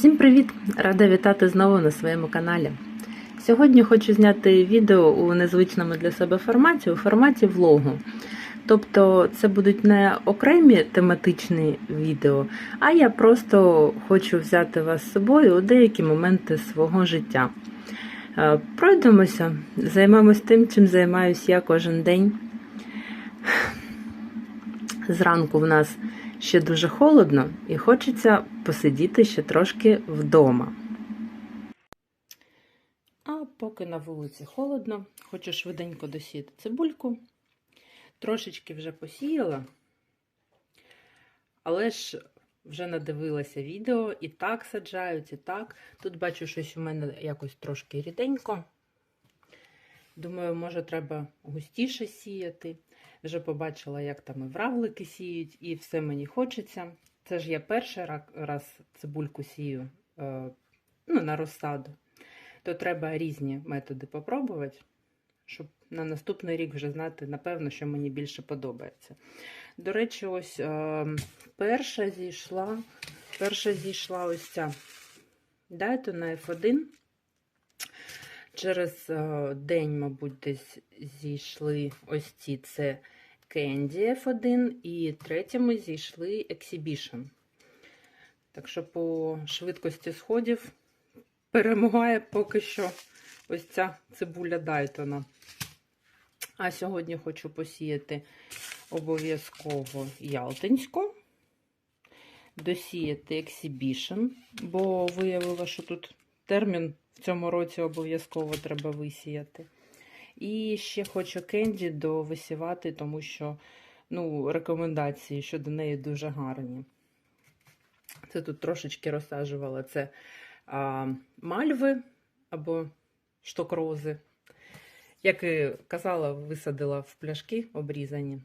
Всім привіт! Рада вітати знову на своєму каналі. Сьогодні хочу зняти відео у незвичному для себе форматі, у форматі влогу. Тобто це будуть не окремі тематичні відео, а я просто хочу взяти вас з собою у деякі моменти свого життя. Е, Пройдемося, займемось тим, чим займаюся я кожен день. Зранку в нас ще дуже холодно і хочеться посидіти ще трошки вдома. А поки на вулиці холодно, хочу швиденько досіяти цибульку. Трошечки вже посіяла, але ж вже надивилася відео, і так саджають, і так. Тут бачу, щось у мене якось трошки ріденько. Думаю, може, треба густіше сіяти. Вже побачила, як там і вравлики сіють, і все мені хочеться. Це ж я перший раз цибульку сію е, ну, на розсаду. То треба різні методи попробувати, щоб на наступний рік вже знати, напевно, що мені більше подобається. До речі, ось е, перша зійшла, перша зійшла ось ця дайте на F1. Через е, день, мабуть, десь зійшли ось ці це Candy F1 і третьому зійшли Exhibition. Так що по швидкості сходів перемагає поки що ось ця цибуля Дайтона. А сьогодні хочу посіяти обов'язково Ялтинську, досіяти Exhibition, бо виявила, що тут термін в цьому році обов'язково треба висіяти. І ще хочу кенді довисівати, тому що ну, рекомендації щодо неї дуже гарні. Це тут трошечки розсаджувала це а, мальви або штокрози. Як і казала, висадила в пляшки обрізані,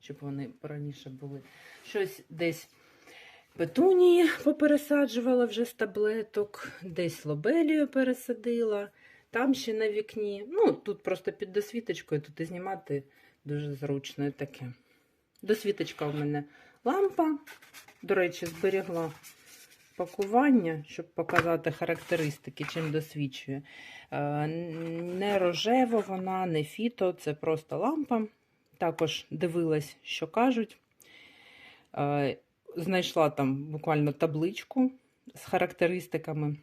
щоб вони раніше були. Щось десь петунії попересаджувала вже з таблеток, десь лобелію пересадила. Там ще на вікні. Ну, тут просто під досвіточкою, тут і знімати дуже зручно таке. Досвіточка у мене лампа. До речі, зберігла пакування, щоб показати характеристики, чим досвідчує. Е, Не рожева вона, не фіто, це просто лампа. Також дивилась, що кажуть. Е, Знайшла там буквально табличку з характеристиками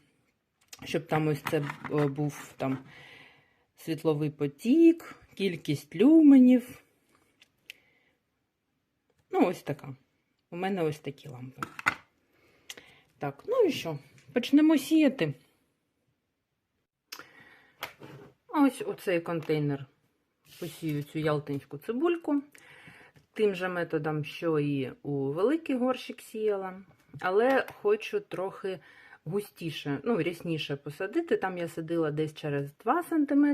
щоб там ось це був там світловий потік, кількість люменів. Ну, ось така. У мене ось такі лампи. Так, ну і що? Почнемо сіяти. Ось оцей контейнер посію цю ялтинську цибульку. Тим же методом, що і у великий горщик сіяла, але хочу трохи густіше, ну, рясніше посадити. Там я садила десь через 2 см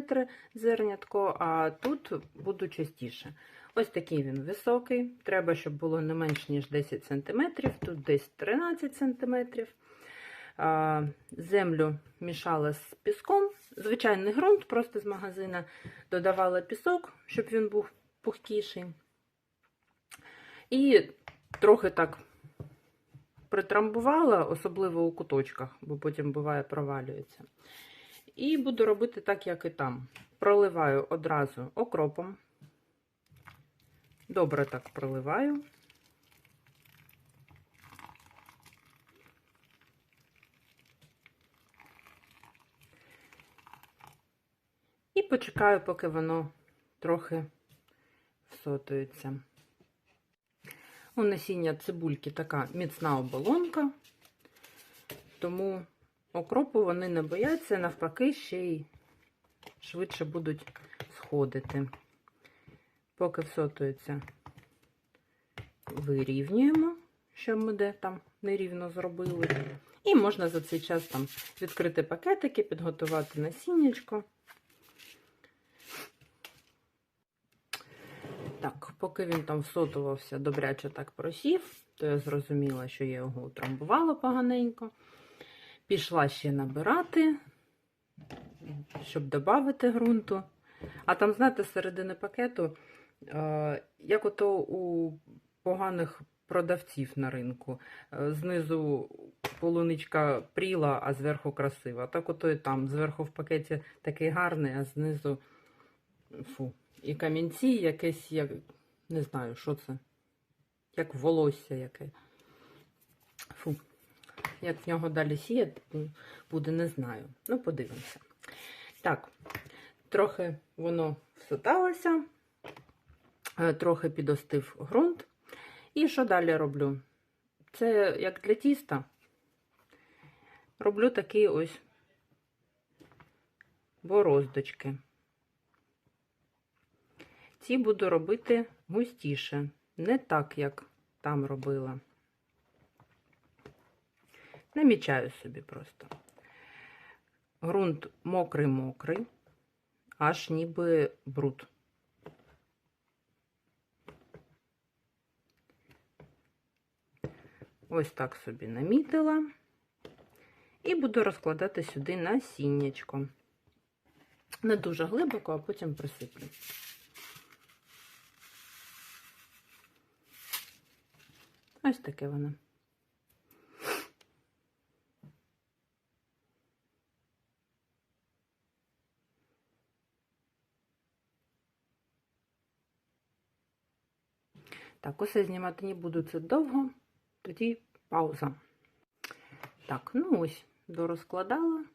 зернятко, а тут буду частіше. Ось такий він високий. Треба, щоб було не менш, ніж 10 см, тут десь 13 см. Землю мішала з піском. Звичайний ґрунт, просто з магазина додавала пісок, щоб він був пухкіший. І трохи так притрамбувала, особливо у куточках, бо потім буває провалюється. І буду робити так, як і там. Проливаю одразу окропом. Добре так проливаю. І почекаю, поки воно трохи всотується. У насіння цибульки така міцна оболонка, тому окропу вони не бояться, навпаки, ще й швидше будуть сходити. Поки всотується, вирівнюємо, що ми де там нерівно зробили. І можна за цей час там відкрити пакетики, підготувати насіннячко. Так, поки він там всотувався, добряче так просів, то я зрозуміла, що я його утрамбувала поганенько. Пішла ще набирати, щоб додати ґрунту. А там, знаєте, з середини пакету, е, як ото у поганих продавців на ринку. Е, Знизу полуничка пріла, а зверху красива. Так ото і там. Зверху в пакеті такий гарний, а знизу фу. І камінці якесь, як не знаю, що це. Як волосся яке. Фу. Як в нього далі сіяти буде, не знаю. Ну, подивимося. Так, трохи воно всоталося, е, трохи підостив ґрунт. І що далі роблю? Це як для тіста. Роблю такі ось бороздочки. Ці буду робити густіше, не так, як там робила. Намічаю собі просто. Грунт мокрий-мокрий, аж ніби бруд. Ось так собі намітила. І буду розкладати сюди насіннячко. Не дуже глибоко, а потім присиплю. Ось таке воно. Так, усе знімати не буду це довго, тоді пауза. Так, ну ось, дорозкладала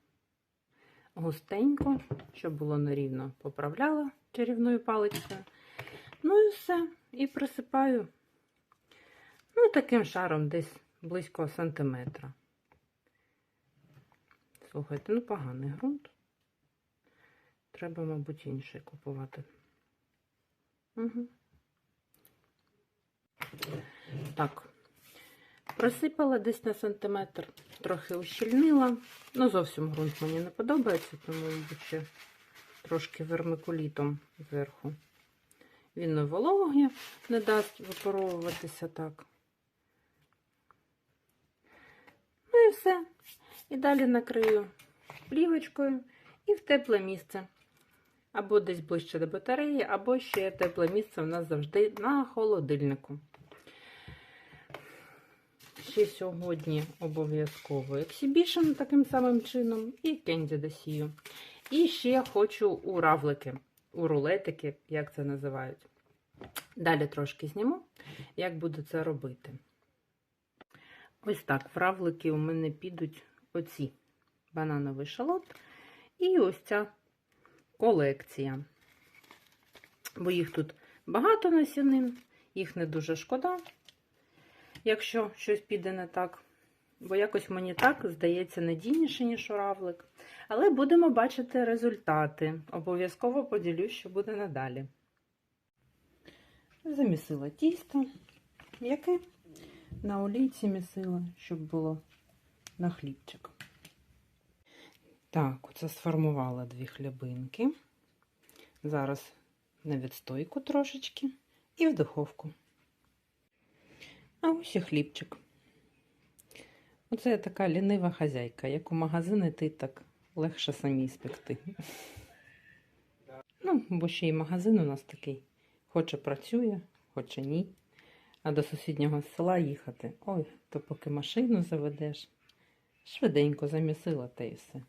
густенько, щоб було нерівно, поправляла чарівною паличкою. Ну і все. І присипаю ну, таким шаром десь близько сантиметра. Слухайте, ну поганий ґрунт. Треба, мабуть, інший купувати. Угу. Так, просипала десь на сантиметр, трохи ущільнила. Ну, зовсім ґрунт мені не подобається, тому, мабуть, ще трошки вермикулітом зверху. Він не вологі не дасть випаровуватися так. Ну і все. І далі накрию плівочкою і в тепле місце. Або десь ближче до батареї, або ще тепле місце у нас завжди на холодильнику. Ще сьогодні обов'язково ексібішн таким самим чином і кенді досію. І ще хочу у равлики, у рулетики, як це називають. Далі трошки зніму, як буду це робити. Ось так, в равлики у мене підуть оці банановий шалот і ось ця колекція. Бо їх тут багато насінин, їх не дуже шкода якщо щось піде не так. Бо якось мені так здається надійніше, ніж равлик. Але будемо бачити результати. Обов'язково поділюсь, що буде надалі. Замісила тісто, яке на олійці місила, щоб було на хлібчик. Так, оце сформувала дві хлібинки. Зараз на відстойку трошечки і в духовку. А ось і хлібчик. Оце я така лінива хазяйка. Як у магазин йти, так легше самі спекти. Ну, бо ще й магазин у нас такий. Хоче працює, хоче ні. А до сусіднього села їхати. Ой, то поки машину заведеш. Швиденько замісила та і все.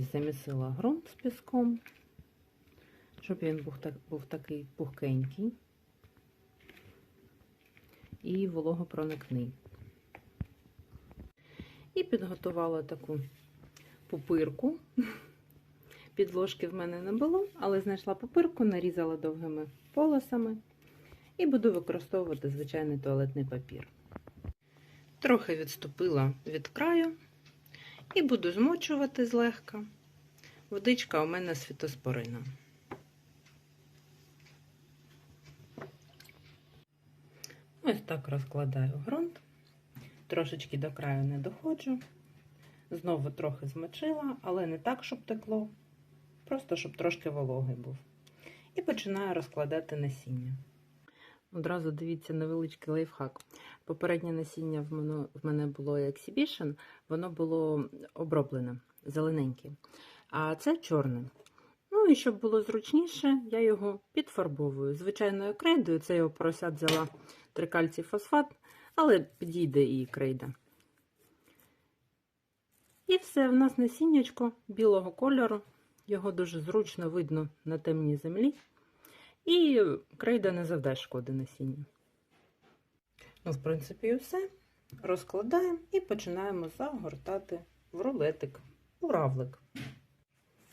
Ось замісила ґрунт з піском, щоб він був, так, був такий пухкенький і вологопроникний. І підготувала таку пупирку. Підложки в мене не було, але знайшла пупирку, нарізала довгими полосами і буду використовувати звичайний туалетний папір. Трохи відступила від краю. І буду змочувати злегка. Водичка у мене світоспорина. Ось так розкладаю ґрунт. Трошечки до краю не доходжу. Знову трохи змочила, але не так, щоб текло. просто щоб трошки вологий був. І починаю розкладати насіння. Одразу дивіться невеличкий лайфхак. Попереднє насіння в мене, в мене було Exhibition, воно було оброблене, зелененьке. А це чорне. Ну і щоб було зручніше, я його підфарбовую. Звичайною крейдою, це у поросят взяла трикальцій фосфат, але підійде і крейда. І все, в нас насіннячко білого кольору. Його дуже зручно видно на темній землі. І крейда не завдасть шкоди насінню. Ну, в принципі, і все. Розкладаємо і починаємо загортати в рулетик, у равлик.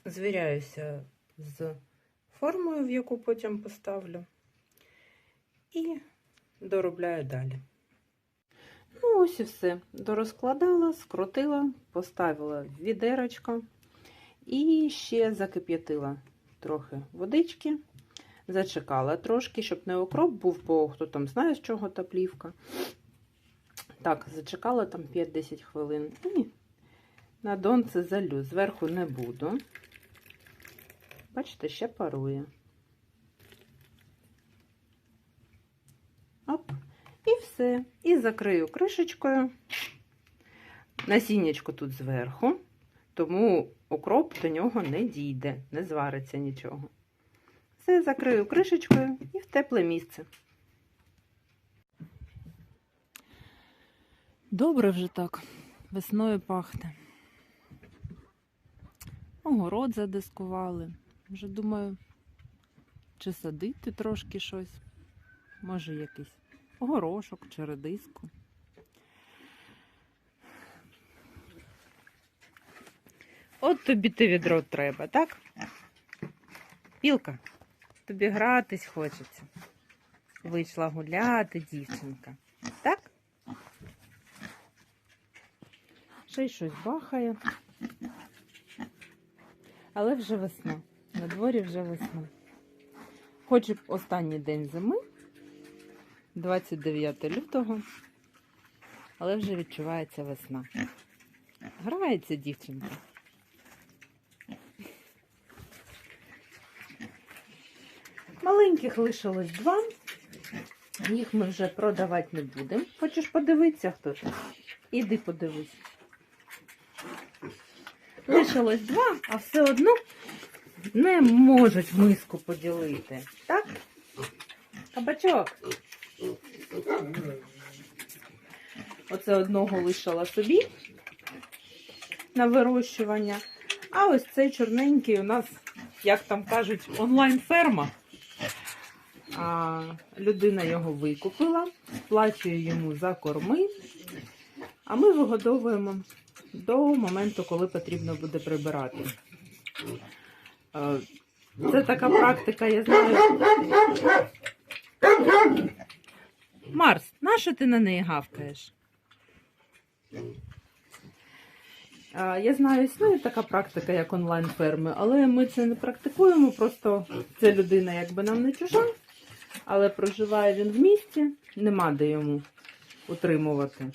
Звіряюся з формою, в яку потім поставлю, і доробляю далі. Ну, ось і все. Дорозкладала, скрутила, поставила відерочко і ще закип'ятила трохи водички. Зачекала трошки, щоб не окроп був, бо хто там знає, з чого та плівка. Так, зачекала там 5-10 хвилин. І на донце залю. Зверху не буду. Бачите, ще парує. Оп. І все. І закрию кришечкою. Насіннячко тут зверху, тому окроп до нього не дійде, не звариться нічого. Все закрию кришечкою і в тепле місце. Добре вже так. Весною пахне. Огород задискували. Вже думаю, чи садити трошки щось. Може, якийсь горошок чи редиску. От тобі ти відро треба, так? Пілка, тобі гратись хочеться. Вийшла гуляти, дівчинка. Так? Ще й щось бахає. Але вже весна. На дворі вже весна. Хоч і останній день зими, 29 лютого, але вже відчувається весна. Грається дівчинка. Маленьких лишилось два. Їх ми вже продавати не будемо. Хочеш подивитися, хто там? Іди подивись. Лишилось два, а все одно не можуть миску поділити. Так? Кабачок. Оце одного лишила собі на вирощування. А ось цей чорненький у нас, як там кажуть, онлайн-ферма. А, людина його викупила, сплачує йому за корми, а ми вигодовуємо до моменту, коли потрібно буде прибирати. А, Це така практика, я знаю. Марс, нащо ти на неї гавкаєш? Я знаю, існує така практика, як онлайн-ферми, але ми це не практикуємо, просто це людина якби нам не чужа, але проживає він в місті, нема де йому утримувати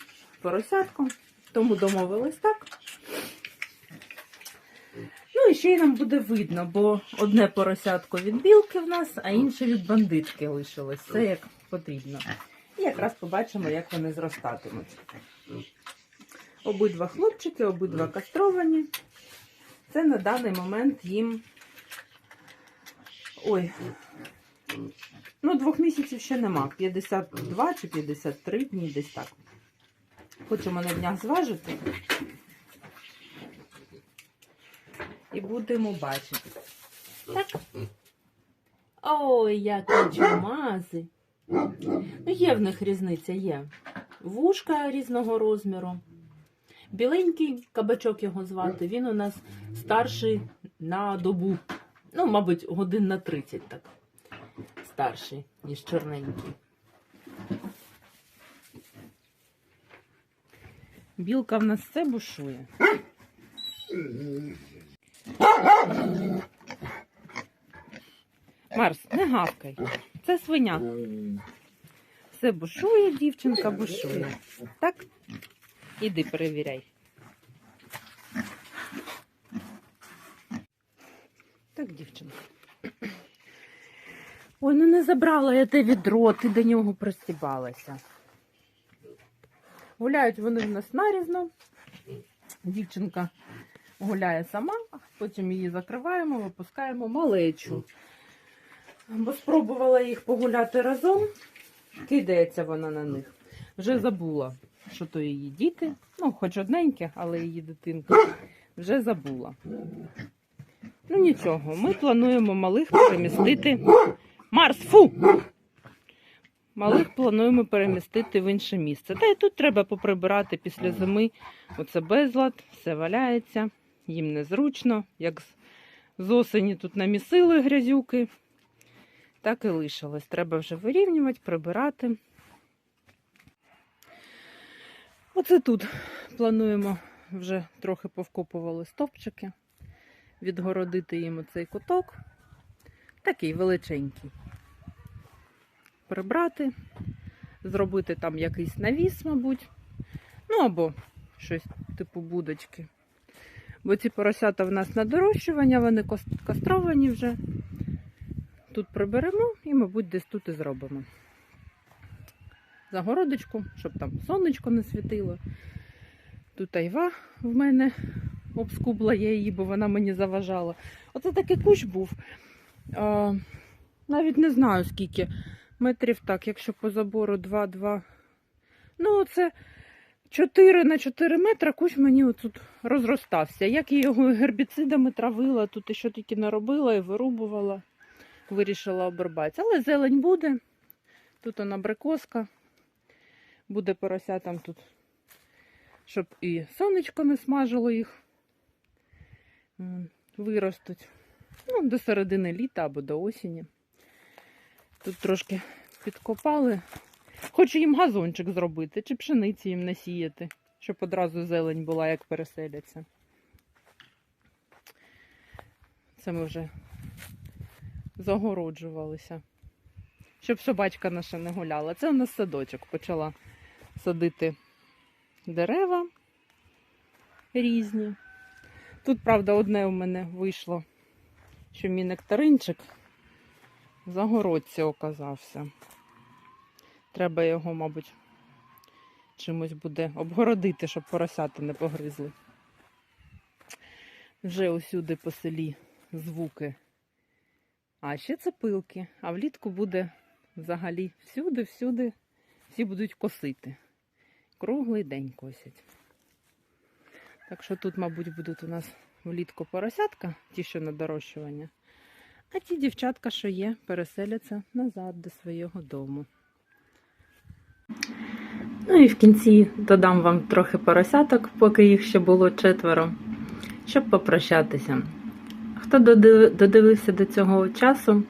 поросятку, тому домовились так. Ну і ще й нам буде видно, бо одне поросятко від білки в нас, а інше від бандитки лишилось. Все як потрібно. І якраз побачимо, як вони зростатимуть. Обидва хлопчики, обидва кастровані. Це на даний момент їм. Ой. Ну, двох місяців ще нема. 52 чи 53 дні десь так. Хочемо на днях зважити. І будемо бачити. Так. Ой, які чумази. Ну, є в них різниця, є. Вушка різного розміру. Біленький кабачок його звати, він у нас старший на добу. Ну, мабуть, годин на 30 так. Старший, ніж чорненький. Білка в нас все бушує. Марс, не гавкай. Це свиня. Все бушує, дівчинка бушує. Так? Іди перевіряй. Так, дівчинка. Ой, ну не забрала я те відро, ти до нього пристібалася. Гуляють вони в нас нарізно. Дівчинка гуляє сама, потім її закриваємо, випускаємо малечу. Бо спробувала їх погуляти разом, кидається вона на них. Вже забула, що то її діти. Ну, хоч одненьке, але її дитинка вже забула. Ну нічого, ми плануємо малих перемістити. Марс, фу! Малих плануємо перемістити в інше місце. Та й тут треба поприбирати після зими. Оце безлад, все валяється, їм незручно. Як з- осені тут намісили грязюки, так і лишилось. Треба вже вирівнювати, прибирати. Оце тут плануємо вже трохи повкопували стовпчики, відгородити їм оцей куток. Такий величенький. Прибрати, зробити там якийсь навіс, мабуть. Ну або щось типу будочки. Бо ці поросята в нас на дорощування, вони кастровані вже. Тут приберемо і, мабуть, десь тут і зробимо. Загородочку, щоб там сонечко не світило. Тут айва в мене обскубла я її, бо вона мені заважала. Оце такий кущ був. Навіть не знаю скільки. Метрів так, якщо по забору 2-2. Ну, оце 4 на 4 метри кущ мені отут розростався. Як я його гербіцидами травила, тут і що тільки наробила і вирубувала, вирішила обрубати. Але зелень буде. Тут вона брикоска. Буде поросятам тут, щоб і сонечко не смажило їх. Виростуть. Ну, до середини літа або до осені. Тут трошки підкопали. Хочу їм газончик зробити, чи пшениці їм насіяти, щоб одразу зелень була, як переселяться. Це ми вже загороджувалися. Щоб собачка наша не гуляла. Це у нас садочок. Почала садити дерева різні. Тут, правда, одне у мене вийшло, що мій нектаринчик загородці оказався. Треба його, мабуть, чимось буде обгородити, щоб поросята не погризли. Вже усюди по селі звуки. А ще це пилки. А влітку буде взагалі всюди-всюди всі будуть косити. Круглий день косять. Так що тут, мабуть, будуть у нас влітку поросятка, ті, що на дорощування. А ті дівчатка, що є, переселяться назад до свого дому. Ну і в кінці додам вам трохи поросяток, поки їх ще було четверо, щоб попрощатися. Хто додивився до цього часу,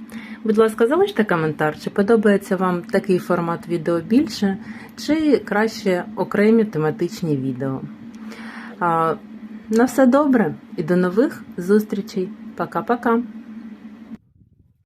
будь ласка, залиште коментар, чи подобається вам такий формат відео більше, чи краще окремі тематичні відео. На все добре і до нових зустрічей. Пока-пока.